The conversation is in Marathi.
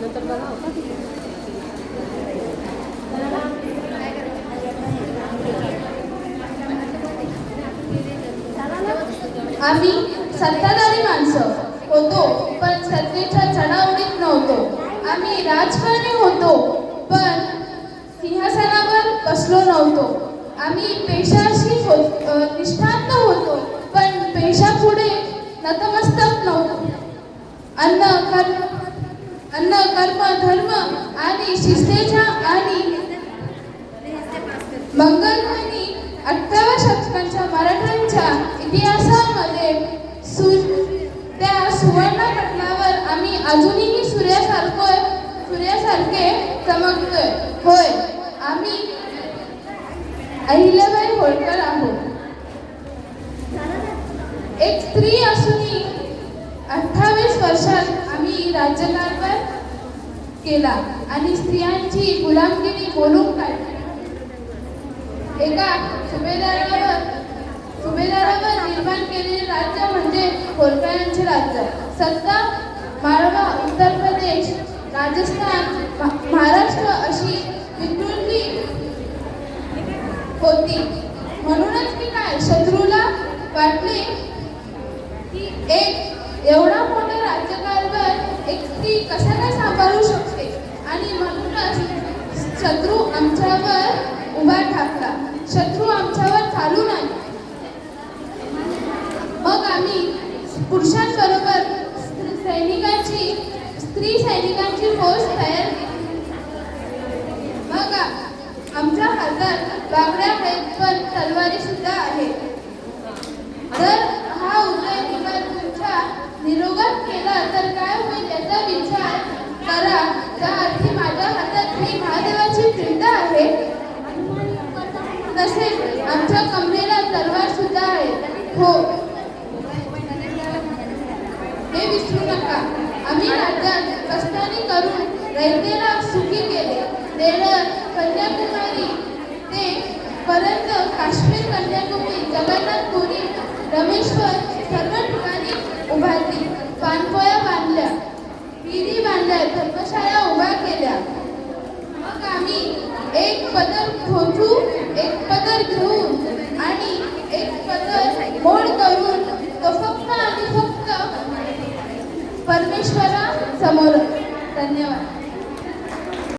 हो. आम्ही सत्ताधारी माणसं होतो पण सत्तेच्या चढावडीत नव्हतो. आम्ही राजकारणी होतो पण सिंहासनावर बसलो नव्हतो. आम्ही पेशाशी हो निष्ठांत होतो पण पेशापुढे नतमस्तक नव्हतो. अन्न कर्म अन्न कर्म धर्म आणि शिस्तेच्या आणि मंगलमणी अठराव्या शतकाच्या मराठ्यांच्या इतिहासामध्ये सु त्या सुवर्ण पटलावर आम्ही अजूनही सूर्यासारखं सूर्यासारखे चमकतोय. होय आम्ही अहिल्याबाई होळकर आहोत. एक स्त्री असूनही अठ्ठावीस वर्षात आम्ही राज्यकारभार केला आणि स्त्रियांची गुलामगिरी बोलून काढली. एका सुभेदारावर सुभेदारावर निर्माण केलेले राज्य म्हणजे होरकरांचे राज्य. सत्ता माळवा उत्तर प्रदेश राजस्थान महाराष्ट्र अशी विकृती होती. म्हणूनच मी काय शत्रूला वाटले की एक एवढा शत्रू आमच्यावर उभा ठाकला शत्रू आमच्यावर चालू नाही. मग आम्ही पुरुषांबरोबर सैनिकांची स्त्री सैनिकांची फौज तयार केली. मग आमच्या हातात बागड्या आहेत पण तलवारी सुद्धा आहे जर हा उदय तुमच्या निरोगात केला तर काय होईल? तसेच आमच्या कमरेला तलवार सुद्धा आहे. हो. हे विसरू नका. आम्ही राज्यात कष्टाने करून रयतेला सुखी केले. देणार कन्याकुमारी ते पर्यंत काश्मीर कन्याकुमारी जगन्नाथपुरी रमेश्वर सर्व ठिकाणी उभारली. पानपोया बांधल्या. विहिरी बांधल्या. धर्मशाळा मग आम्ही एक पदर खोटू एक पदर घेऊन आणि एक पदर मोड करून तो फक्त आणि फक्त परमेश्वरा समोर